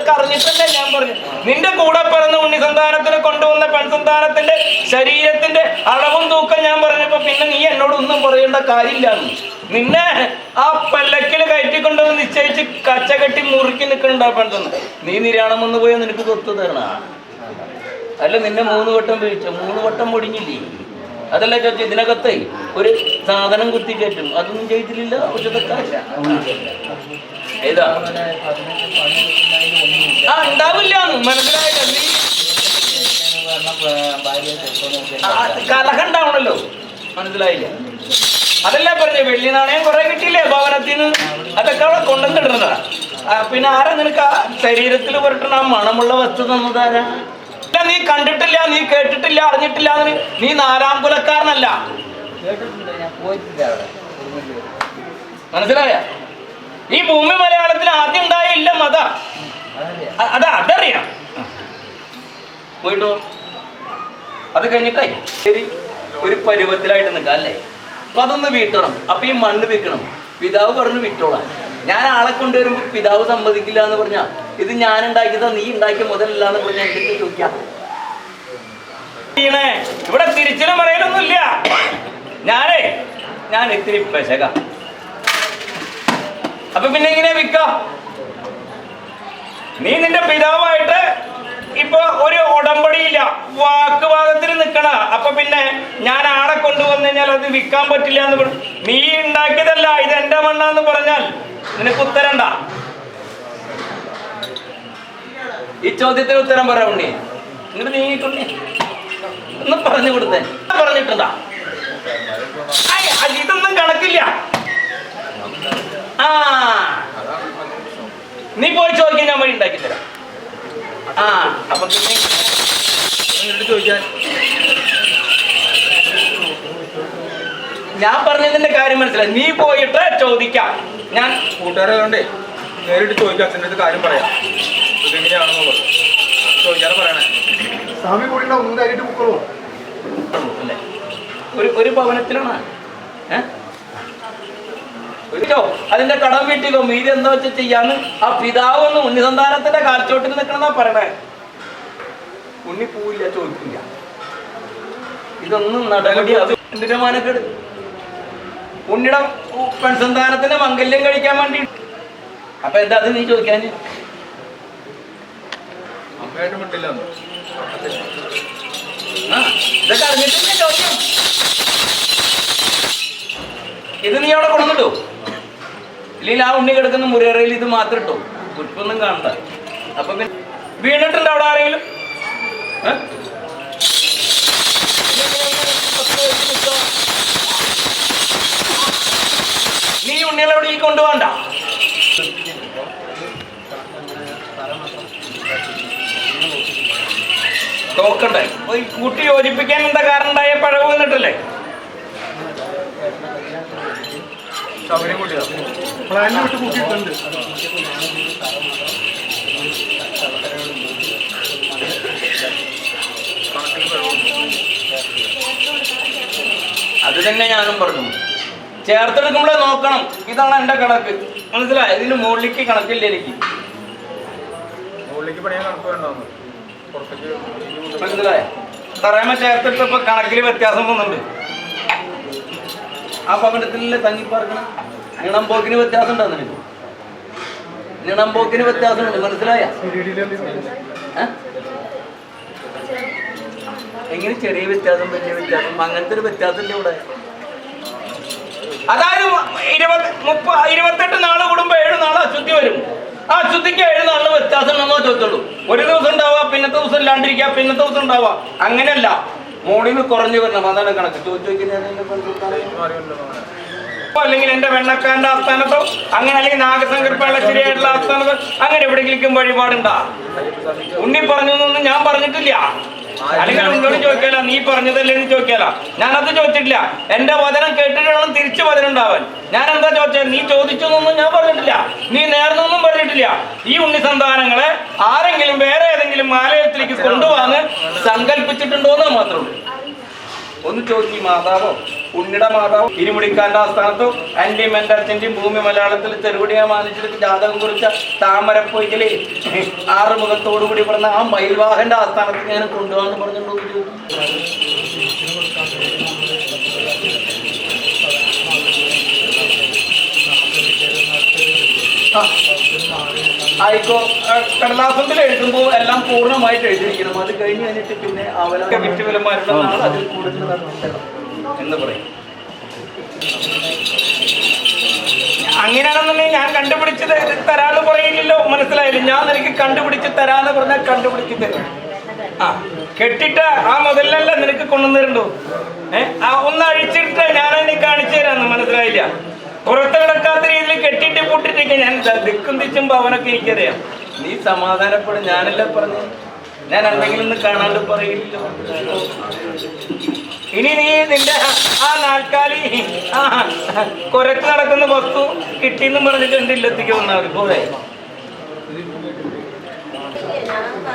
ഇതൊക്കെ അറിഞ്ഞിട്ടല്ലേ ഞാൻ പറഞ്ഞു നിന്റെ കൂടെ പിറന്ന ഉണ്ണിസന്താനത്തിന് കൊണ്ടുവന്ന പെൺസന്താനത്തിന്റെ ശരീരത്തിന്റെ അളവും തൂക്കം ഞാൻ പറഞ്ഞപ്പോ പിന്നെ നീ എന്നോട് ഒന്നും പറയേണ്ട കാര്യമില്ല. നിന്നെ ആ പല്ലക്കിൽ കയറ്റിക്കൊണ്ടുവന്ന് നിശ്ചയിച്ച് കച്ച കെട്ടി മുറുക്കി നിൽക്കണ്ട പെൺസന്ത. നീ നിര്യാണം വന്നു പോയാൽ നിനക്ക് തൊത്ത് തരണ? അല്ല നിന്നെ മൂന്ന് വട്ടം വീഴ്ച മൂന്ന് വട്ടം പൊടിഞ്ഞില്ലേ അതല്ല ചോദിച്ചു ഇതിനകത്ത് ഒരു സാധനം കുത്തി കയറ്റും. അതൊന്നും ചെയ്തിട്ടില്ല ഏതാ? ആ ഉണ്ടാവില്ല. മനസ്സിലായില്ല. കലഹണ്ടാവണല്ലോ മനസ്സിലായില്ല. അതല്ല പറഞ്ഞു വെള്ളി നാണയം കുറെ കിട്ടിയില്ലേ ഭവനത്തിൽ നിന്ന് അതൊക്കെ അവിടെ കൊണ്ടുവന്നിടുന്നതാ പിന്നെ ആരാ നിനക്ക് ആ ശരീരത്തിൽ പുരട്ടണ മണമുള്ള വസ്തു തന്നതാരാ? നീ കണ്ടിട്ടില്ല നീ കേട്ടിട്ടില്ല അറിഞ്ഞിട്ടില്ല നീ നാലാം കുലക്കാരനല്ല. മനസ്സിലായ? ഈ ഭൂമി മലയാളത്തിൽ ആദ്യം ഉണ്ടായില്ല മത. അത് അതാ അതറിയാം. പോയിട്ടോ? അത് കഴിഞ്ഞിട്ടായി. ശരി. ഒരു പരുവത്തിലായിട്ട് നിൽക്കാം അല്ലേ? അപ്പൊ അതൊന്ന് വീട്ടണം. അപ്പൊ ഈ മണ്ണ് വിൽക്കണം പിതാവ് പറഞ്ഞു വിട്ടോളാം. ഞാൻ ആളെ കൊണ്ടുവരുമ്പോൾ പിതാവ് സമ്മതിക്കില്ല എന്ന് പറഞ്ഞാ ഇത് ഞാൻ ഉണ്ടാക്കിയതാ നീ ഉണ്ടാക്കിയ മുതലല്ല എന്ന് പറഞ്ഞാൽ എന്തൊക്കെ ചോദിക്കാം? ഇവിടെ തിരിച്ചിലും പറയലൊന്നുമില്ല. ഞാനേ ഞാൻ ഇത്തിരി പെശക. അപ്പൊ പിന്നെ ഇങ്ങനെ വിൽക്ക? നീ നിന്റെ പിതാവായിട്ട് ഇപ്പൊ ഒരു ഉടമ്പടിയില്ല. വാക്കുവാദത്തിന് നിൽക്കണ. അപ്പൊ പിന്നെ ഞാൻ ആളെ കൊണ്ടുവന്നു കഴിഞ്ഞാൽ അത് വിൽക്കാൻ പറ്റില്ല എന്ന് പറഞ്ഞു. നീ ഉണ്ടാക്കിയതല്ല ഇത് എന്റെ മണ്ണാന്ന് പറഞ്ഞാൽ നിനക്ക് ഉത്തരണ്ട? ഈ ചോദ്യത്തിന് ഉത്തരം പറയാ ഉണ്ണി. എന്നിട്ട് നീങ്ങിട്ടുണ്ണി ഒന്ന് പറഞ്ഞു കൊടുത്തേ. പറഞ്ഞിട്ടുണ്ടാ? അത് ഇതൊന്നും കണക്കില്ല. ആ. നീ പോയി ചോദിക്കാൻ ഞാൻ വഴി ഉണ്ടാക്കി തരാം. ആ അപ്പൊ പിന്നെ ചോദിക്കാൻ ഞാൻ പറഞ്ഞതിന്റെ കാര്യം മനസ്സിലായി. നീ പോയിട്ട് ചോദിക്കാം. ഞാൻ കൂട്ടുകാരെ കൊണ്ടേ നേരിട്ട് ചോദിക്കാം അച്ഛന്റെ അടുത്ത് കാര്യം പറയാം. ഇതെങ്ങനെയാണെന്നുള്ളത് ചോദിക്കാതെ പറയണേ. സ്വാമി കൂടി ഒന്ന് ധൈര്യമായിട്ട് പൊക്കോളൂ ഒരു ഒരു ഭവനത്തിലാണ്. അതിന്റെ കടം വീട്ടിക്കോ. മീതി എന്താ വെച്ചാൽ ചെയ്യാന്ന്? ആ പിതാവ് ഒന്ന് ഉണ്ണിസന്താനത്തിന്റെ കാൽച്ചോട്ടിൽ നിൽക്കണമെന്നാ പറയണേ. ഉണ്ണി പോവില്ല ചോദിക്കില്ല. ഇതൊന്നും നടപടി എന്തിനാ മാനക്കേട്? ഉണ്ണിയുടെ പെൺസന്താനത്തിന്റെ മംഗല്യം കഴിക്കാൻ വേണ്ടി. അപ്പൊ എന്താ അത് നീ ചോദിക്കാൻ ഇതൊക്കെ അറിഞ്ഞിട്ടില്ല ചോദ്യം? ഇത് നീ അവിടെ കൊണ്ടുണ്ടോ ഇല്ലെങ്കിൽ ആ ഉണ്ണി കിടക്കുന്ന മുരേറയിൽ ഇത് മാത്രം ഇട്ടോ. കുറ്റൊന്നും കാണണ്ട. അപ്പൊ പിന്നെ വീണിട്ടുണ്ടോ അവിടെ ആരെങ്കിലും? നീ ഉണ്ണികളെ അവിടെ ഈ കൊണ്ടുപോകണ്ട? നോക്കണ്ടേ കൂട്ടി യോജിപ്പിക്കാൻ എന്താ കാരണം ഉണ്ടായ പഴവ് വന്നിട്ടല്ലേ? സൗകര്യം കൂട്ടിയതാ പ്ലാനിൽ വിട്ട് കൂട്ടിയിട്ടുണ്ട്. അത് തന്നെ ഞാനും പറഞ്ഞു. ചേർത്തെടുക്കുമ്പോഴേ നോക്കണം. ഇതാണ് എന്റെ കണക്ക്. മനസ്സിലായി? ഇതിന് മുകളിലേക്ക് കണക്കില്ല എനിക്ക്. മുകളിലേക്ക് പണിയാൻ കണക്ക് വേണ്ടാന്ന് മനസ്സിലായ? തറയമ്മ ചേർത്തെടുത്തപ്പോ കണക്കിൽ വ്യത്യാസം വന്നുണ്ട് ആ പകടത്തിലല്ലേ തങ്ങിപ്പാർക്കണം നിണംപോക്കിന് വ്യത്യാസം ഉണ്ടോ നിനക്ക്? നിണംപോക്കിന് വ്യത്യാസമുണ്ട്? മനസ്സിലായ? എങ്ങനെ ചെറിയ വ്യത്യാസം വലിയ വ്യത്യാസം? അങ്ങനത്തെ ഒരു വ്യത്യാസമില്ല ഇവിടെ? അതായത് ഇരുപത് മുപ്പ ഇരുപത്തെട്ട് നാൾ കൂടുമ്പോ ഏഴ് നാൾ അശുദ്ധി വരും. ആ അശുദ്ധിക്ക് ഏഴ് നാളിന് വ്യത്യാസം ഉണ്ടെന്നോ ചോദിച്ചുള്ളൂ ഒരു ദിവസം ഉണ്ടാവാ പിന്നത്തെ ദിവസം ഇല്ലാണ്ടിരിക്കുക പിന്നത്തെ ദിവസം ഉണ്ടാവാ. അങ്ങനെയല്ല. മോണിന് കുറഞ്ഞു വരണം. അതാണ് കണക്ക്. ചോദിച്ചു അല്ലെങ്കിൽ എന്റെ വെണ്ണക്കാരന്റെ ആസ്ഥാനത്തോ അങ്ങനെ അല്ലെങ്കിൽ നാഗസങ്കല്പമുള്ള ശരിയായിട്ടുള്ള ആസ്ഥാനത്തോ അങ്ങനെ എവിടെയെങ്കിലും വഴിപാടുണ്ടാ? ഉണ്ണി പറഞ്ഞൊന്നും ഞാൻ പറഞ്ഞിട്ടില്ല. അല്ലെങ്കിൽ ഉള്ളോട് ചോദിക്കാല നീ പറഞ്ഞതല്ലേ എന്ന് ചോദിക്കാല. ഞാനത് ചോദിച്ചിട്ടില്ല. എന്റെ വചനം കേട്ടിട്ടുള്ള തിരിച്ചു വചനം ഉണ്ടാവാൻ. ഞാൻ എന്താ ചോദിച്ചത്? നീ ചോദിച്ചു എന്നൊന്നും ഞാൻ പറഞ്ഞിട്ടില്ല. നീ നേർന്നൊന്നും പറഞ്ഞിട്ടില്ല. ഈ ഉണ്ണി സന്താനങ്ങളെ ആരെങ്കിലും വേറെ ഏതെങ്കിലും ആലയത്തിലേക്ക് കൊണ്ടുപോകാൻ സങ്കല്പിച്ചിട്ടുണ്ടോ എന്ന് മാത്രമേ ഉള്ളൂ. ഒന്ന് ചോദിക്കി മാതാവോ ഉണ്ണിട മാതാവോ ഇരുമുടിക്കാന്റെ ആസ്ഥാനത്തോ അന്റി എന്റെ അച്ഛന്റെയും ഭൂമി മലയാളത്തിൽ ചെറുപടിയാ മാനിച്ചിട്ട് ജാതകം കുറിച്ച താമരപ്പൊയ്ക്കൽ ആറ് മുഖത്തോടു കൂടി പറഞ്ഞ ആ മയിൽവാഹന്റെ ആസ്ഥാനത്ത് ഞാൻ കൊണ്ടുപോകാന്ന് പറഞ്ഞിട്ടുണ്ടോ ചോദിച്ചു. ആ. ആയിക്കോ കടലാസത്തിൽ എഴുതുമ്പോൾ എല്ലാം പൂർണമായിട്ട് എഴുതിയിരിക്കണം. അത് കഴിഞ്ഞ് കഴിഞ്ഞിട്ട് പിന്നെ അവലൊക്കെ വിറ്റുവിലന്മാരുടെ നാൾ അതിൽ കൂടുതൽ എന്ന് പറയും. അങ്ങനെയാണെന്നുണ്ടെങ്കിൽ ഞാൻ കണ്ടുപിടിച്ച് തരാന്ന് പറയില്ലല്ലോ. മനസ്സിലായില്ല? ഞാൻ നിനക്ക് കണ്ടുപിടിച്ച് തരാന്ന് പറഞ്ഞാൽ കണ്ടുപിടിച്ച് തരും. ആ കെട്ടിട്ട് ആ മുതലല്ല നിനക്ക് കൊണ്ടുവന്നിട്ടുണ്ടോ ഏഹ് ആ ഒന്ന് അഴിച്ചിട്ട് ഞാനതിനെ കാണിച്ചു തരാന്ന് മനസ്സിലായില്ല. പുറത്ത് കിടക്കാത്ത രീതിയിൽ കെട്ടിട്ട് പൂട്ടിട്ടേക്ക് ഞാൻ ദിക്കും തിച്ചും പവനൊക്കെ എനിക്കറിയാം. നീ സമാധാനപ്പെടും ഞാനല്ല പറഞ്ഞു? ഞാൻ എന്തെങ്കിലും ഒന്ന് കാണാണ്ട് പറയില്ലോ. ഇനി നീ നിന്റെ ആ നാൽക്കാലി ആ കൊരക്ക് നടക്കുന്ന വസ്തു കിട്ടിയെന്നും പറഞ്ഞിട്ട് എന്റെ ഇല്ലത്തേക്ക് വന്നാൽ പോരെ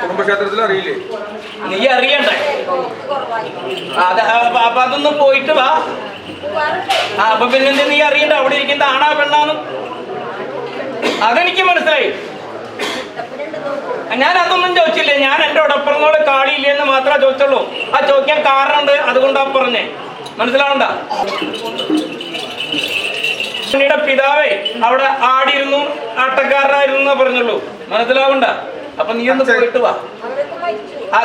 കുടുംബക്ഷേത്രത്തിൽ അറിയില്ലേ നീ അറിയണ്ടേ? അത് അപ്പൊ അതൊന്ന് പോയിട്ട് വാ. ആ അപ്പൊ പിന്നെ നീ അറിയണ്ട അവിടെ ഇരിക്കുന്ന ആണാ പെണ്ണാന്നും? അതെനിക്ക് മനസ്സിലായി. ഞാൻ അതൊന്നും ചോദിച്ചില്ല. ഞാൻ എന്റെ ഉടപ്പുറന്നോട് കാളിയില്ല എന്ന് മാത്രമേ ചോദിച്ചുള്ളൂ. ആ ചോദിക്കാൻ കാരണമുണ്ട് അതുകൊണ്ടാ പറഞ്ഞേ. മനസ്സിലാവണ്ട? ഉണ്ണിയുടെ പിതാവേ അവിടെ ആടിയിരുന്നു ആട്ടക്കാരനായിരുന്നു പറഞ്ഞുള്ളൂ. മനസ്സിലാവണ്ട? അപ്പൊ നീ ഒന്ന് പോയിട്ട് വാ. ആ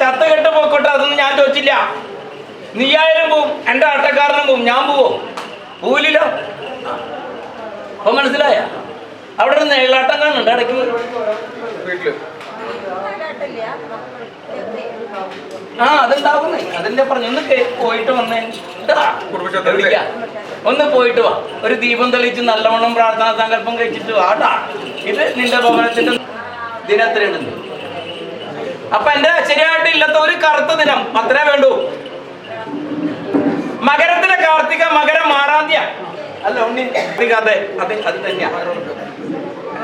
ചത്ത കെട്ട് പോയിക്കോട്ടെ അതൊന്നും ഞാൻ ചോദിച്ചില്ല. നീ ആയാലും പോവും എന്റെ ആട്ടക്കാരനും പോവും ഞാൻ പോവും. പോവില്ലല്ലോ? അപ്പൊ മനസ്സിലായ? അവിടെ ഒരു നേളാട്ടം കാണുന്നുണ്ട് ഇടയ്ക്ക് വീട്ടിൽ. ആ അതുണ്ടാവുന്നേ അതിന്റെ പറഞ്ഞു ഒന്ന് പോയിട്ട് വന്നേ. ഇതാ, ഒന്ന് പോയിട്ട് വാ. ഒരു ദീപം തെളിയിച്ച് നല്ലവണ്ണം പ്രാർത്ഥനാ സങ്കല്പം കഴിച്ചിട്ട് വാട്ടാ ഇത് നിന്റെ ഭവനത്തിന്റെ ദിനത്തിലുണ്ട് അപ്പൊ എന്റെ ശരിയായിട്ട് ഇല്ലാത്ത ഒരു കറുത്ത ദിനം അത്രേ വേണ്ടൂ. മകരത്തിലെ കാർത്തിക മകരം മാറാന്തിയ അല്ല ഉണ്ണി കാർത്തിക അതെ അതെ അത് തന്നെയാ.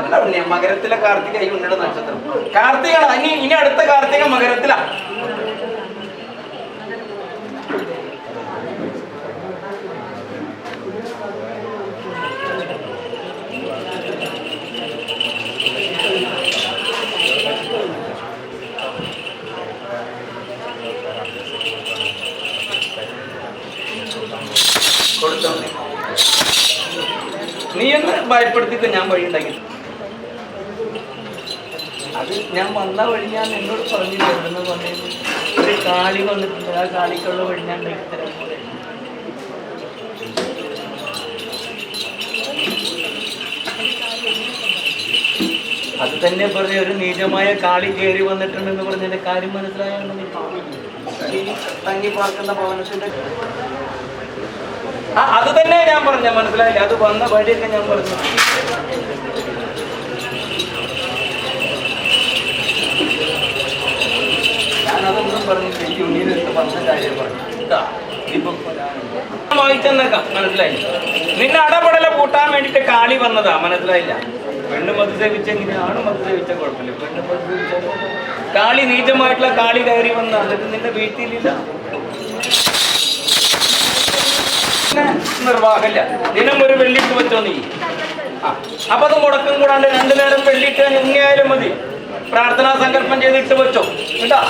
അല്ല മകരത്തിലെ കാർത്തിക ഈ ഉണ്ണിയുടെ നക്ഷത്രം. കാർത്തിക ഇനി ഇനി അടുത്ത കാർത്തിക മകരത്തിലാ. കൊടുത്തോ നീ ഒന്ന് ഭയപ്പെടുത്തിട്ട് ഞാൻ വഴി ഉണ്ടാക്കി അത് ഞാൻ വന്ന വഴി ഞാൻ എന്നോട് പറഞ്ഞില്ല വന്നത് ഒരു കാളി വന്നിട്ടുണ്ട് ആ കാളിക്കുള്ള വഴി ഞാൻ ഉണ്ടാക്കി തരാൻ അത് തന്നെ പറഞ്ഞ ഒരു നീചമായ കാളി കയറി വന്നിട്ടുണ്ടെന്ന് പറഞ്ഞതിന്റെ കാര്യം മനസ്സിലായാലും തങ്ങി പാർക്കുന്ന ഭവനത്തിന്റെ അത് തന്നെ ഞാൻ പറഞ്ഞ മനസ്സിലായില്ല? അത് വന്ന വഴിയൊക്കെ ഞാൻ പറഞ്ഞു. ഞാനതൊന്നും പറഞ്ഞു ഇപ്പം മനസ്സിലായി നിന്നെ അടപടല കൂട്ടാൻ വേണ്ടിട്ട് കാളി വന്നതാ മനസ്സിലായില്ല? പെണ്ണ് മത് സേവിച്ച ആണ് മത് സേവിച്ച കുഴപ്പമില്ല. പെണ്ണ് മത് സേവിച്ച കാളി നീചമായിട്ടുള്ള കാളി കയറി വന്ന എന്നിട്ട് നിന്റെ വീട്ടിലില്ല നിർവാഹമില്ല. ദിനം ഒരു വെള്ളിട്ട് വെച്ചോ നീ? ആ അപ്പൊ അത് മുടക്കം കൂടാണ്ട് രണ്ടു നേരം വെള്ളിട്ട് എങ്ങനെയായാലും മതി. പ്രാർത്ഥനാ സങ്കല്പം ചെയ്തിട്ട് വെച്ചോ കേട്ടാ?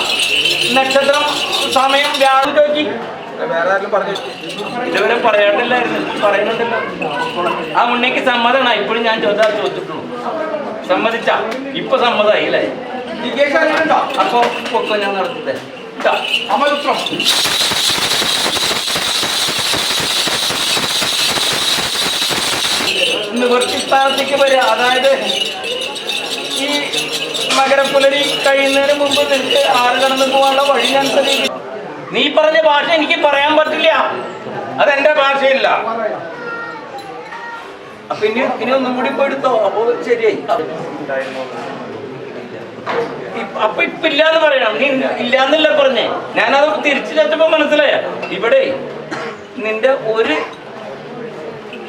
നക്ഷത്രം സമയം വ്യാഴം നോക്കി ഇതുവരെ പറയാണ്ടില്ലായിരുന്നു പറയുന്നുണ്ടല്ലോ. ആ ഉണ്ണിക്ക് സമ്മതമാണ് ഇപ്പോഴും ഞാൻ ചോദിച്ചാൽ ചോദിച്ചിട്ടുള്ളൂ. സമ്മതിച്ച. ഇപ്പൊ സമ്മതമായി അല്ലേ? അപ്പൊ പൊക്കോ ഞാൻ നടത്തിട്ടെ കേട്ടാ? അമലുത്രം നിവൃത്തിസ്ഥാനത്തേക്ക് വരിക. അതായത് ഈ മകരപ്പുലരി കഴിയുന്നതിന് മുമ്പ് നിനക്ക് ആറ് കടന്നു പോകാനുള്ള വഴി ഞാൻ തെളിയിക്കും. നീ പറഞ്ഞ ഭാഷ എനിക്ക് പറയാൻ പറ്റില്ല. അതെന്റെ ഭാഷയില്ല. പിന്നെ പിന്നെ ഒന്നും കൂടി എടുത്തോ? അപ്പൊ ശരിയായി. അപ്പൊ ഇപ്പൊ ഇല്ലാന്ന് പറയണം. നീ ഇല്ലാന്നല്ല പറഞ്ഞേ. ഞാനത് തിരിച്ചു ചെറ്റപ്പോ മനസ്സിലായ? ഇവിടെ നിന്റെ ഒരു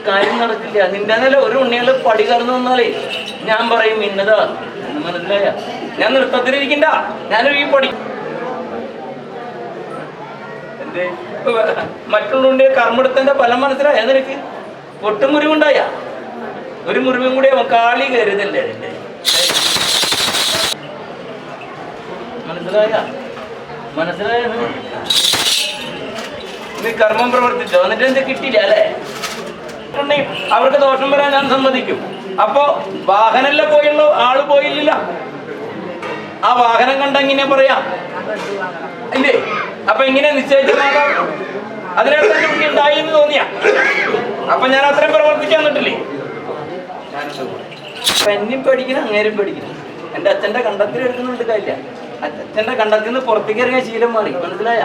കാര്യം നടക്കില്ല. നിന്റെ നില ഒരു ഉണ്ണികൾ പടി കടന്നു വന്നാലേ ഞാൻ പറയും ഇന്നതാ. മനസ്സിലായ? ഞാൻ നൃത്തത്തിലിരിക്കണ്ട ഞാനൊരു ഈ പടി കർമ്മെടുത്തന്റെ കർമ്മടത്തിന്റെ ഫലം മനസ്സിലായ നിനക്ക്? ഒട്ടും മുറിവുണ്ടായ? ഒരു മുറിവും കൂടി അവൻ കാളി കരുതല്ലേ അതിന്റെ മനസ്സിലായ? മനസ്സിലായ? നീ കർമ്മം പ്രവർത്തിച്ചോ? എന്നിട്ട് എന്ത് കിട്ടിയില്ല അല്ലേ? ഉണ്ടെങ്കിൽ അവർക്ക് ദോഷം വരാൻ ഞാൻ സമ്മതിക്കും. അപ്പോ വാഹനല്ല പോയുള്ളൂ ആൾ പോയില്ല. ആ വാഹനം കണ്ട എങ്ങനെ പറയാ? ഇല്ലേ? അപ്പൊ എങ്ങനെ നിശ്ചയിച്ചതാകാം അതിനകത്ത് ഉണ്ണി ഉണ്ടായി എന്ന് തോന്നിയ? അപ്പൊ ഞാൻ അത്രയും പ്രവർത്തിക്കാൻ നിട്ടില്ലേ അപ്പൊ എന്നെയും പേടിക്കണം അങ്ങേരും പേടിക്കണം. എന്റെ അച്ഛന്റെ കണ്ടത്തിൽ എടുക്കുന്നുണ്ട് കാര്യമില്ല അച്ഛന്റെ കണ്ടത്തിൽ നിന്ന് പുറത്തേക്ക് ഇറങ്ങിയ ശീലം മാറി. മനസ്സിലായ?